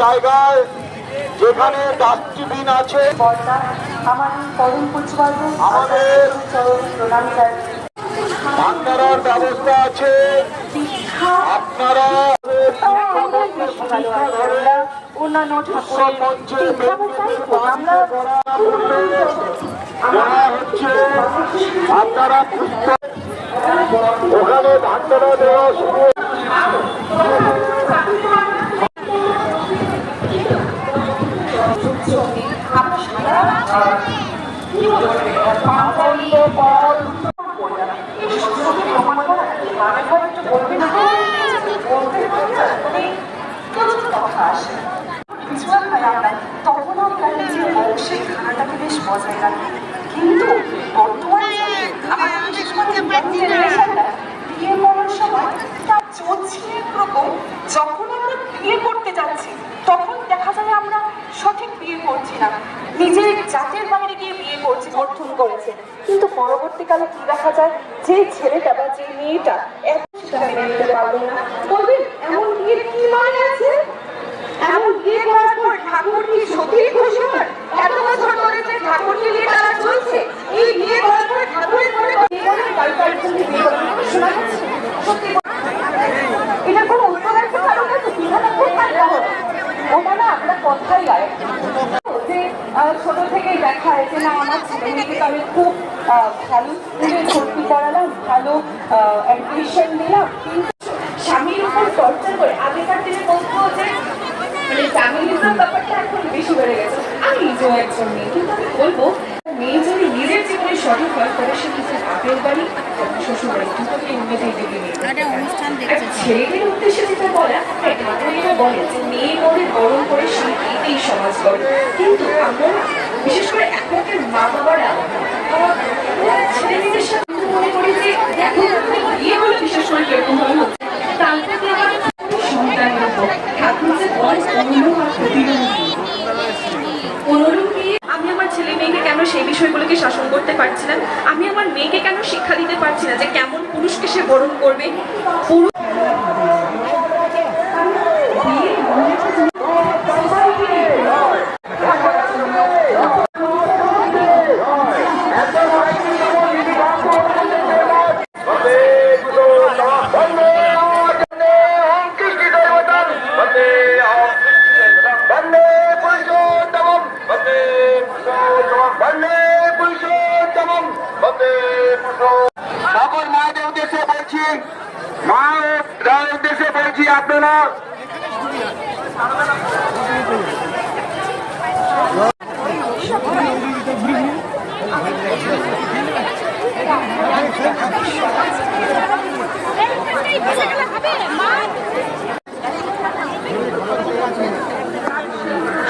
জায়গায় যেখানে ডাস্টবিন আছে আমাদের ভান্ডারার ব্যবস্থা আছে। আপনারা অন্যান্য ঠাকুরের হচ্ছে আপনারা ওখানে ভান্ডারা দেওয়া শুরু কিন্তু বর্তমানে আমাদের টা বিয়ে করার সময় চলছে বিয়ে করতে যাচ্ছি, তখন দেখা যায় আমরা সঠিক বিয়ে করছি না। কিন্তু পরবর্তীকালে কি দেখা যায়? যে ছেলেটা বা যে মেয়েটা এত সেটা মেনে কি মানে এমন বিয়ে করার ঠাকুর কি সত্যি খুশি? হয় এত বছর ধরে যে ঠাকুরকে নিয়ে তারা চলছে এই বিয়ে করার পর ঠাকুরের ঘরে বিয়ে করে বাড়ি বাড়ি চলে বিয়ে করে শোনা যাচ্ছে সত্যি এটা কোনো উত্তর আছে কারও কাছে বিধাটা খুব ঠান্ডা হয় ওটা না আমরা কথাই গায় যে আহ, ছোট থেকেই দেখায় যে না আমার ছেলে মেয়েকে আমি খুব ভালো স্কুলে ভর্তি করালাম ভালো অ্যাডমিশন দিলাম কিন্তু স্বামীর উপর টর্চার করে আগেকার দিনে বলতো যে মানে ফ্যামিলিজম ব্যাপারটা এখন বেশি বেড়ে গেছে। আমি নিজেও একজন মেয়ে কিন্তু আমি বলব মেয়ে যদি নিজের জীবনে সঠিক হয় তবে সে কিছু বাপের বাড়ি শ্বশুর বাড়ি দুটোকে উন্নতির দিকে নিয়ে ছেলেদের উদ্দেশ্যে যেটা বলা হ্যাঁ ঠাকুরেরা বলে যে মেয়ে গড়ে গরম মেয়েতেই সমাজ গড়ে কিন্তু আমরা, বিশেষ করে এখনকার মা বাবারা ছেলে মেয়েদের সাথে মনে করি যে এখন বিয়ে বিশেষ করে ভাবে আমি আমার ছেলে মেয়েকে কেন সেই বিষয়গুলোকে শাসন করতে আমি আমার মেয়েকে কেন শিক্ষা দিতে পারছি না যে কেমন পুরুষকে সে বরণ করবে? পুরুষ সকল মায়েদের উদ্দেশ্যে বলছি মায়ের উদ্দেশ্যে বলছি, আপনারা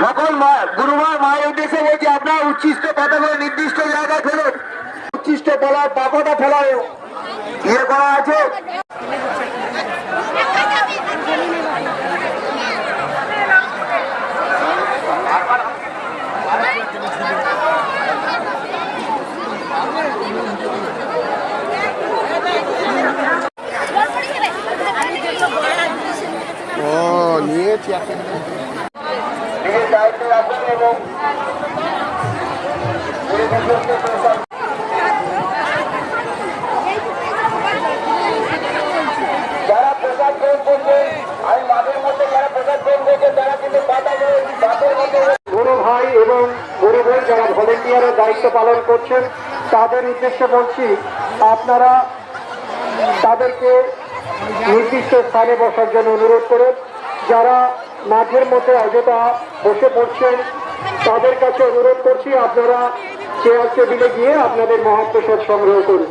সকল মা, গুরুমা, মায়ের উদ্দেশ্যে বলছি, আপনার উচ্ছিষ্ট কথাগুলো নির্দিষ্ট জায়গায় উচ্ছিষ্ট ফেলার পাপটা ইয়ে করা আছে। ও নিয়েছি একটা দায়িত্ব পালন করছেন। তাদের উদ্দেশ্যে বলছি, আপনারা তাদেরকে নির্দিষ্ট স্থানে বসার জন্য অনুরোধ করেন। যারা মাঠের মধ্যে অযথা বসে পড়ছেন, তাদের কাছে অনুরোধ করছি, আপনারা চেয়ার টেবিলে গিয়ে আপনাদের মহাপ্রসাদ সংগ্রহ করুন।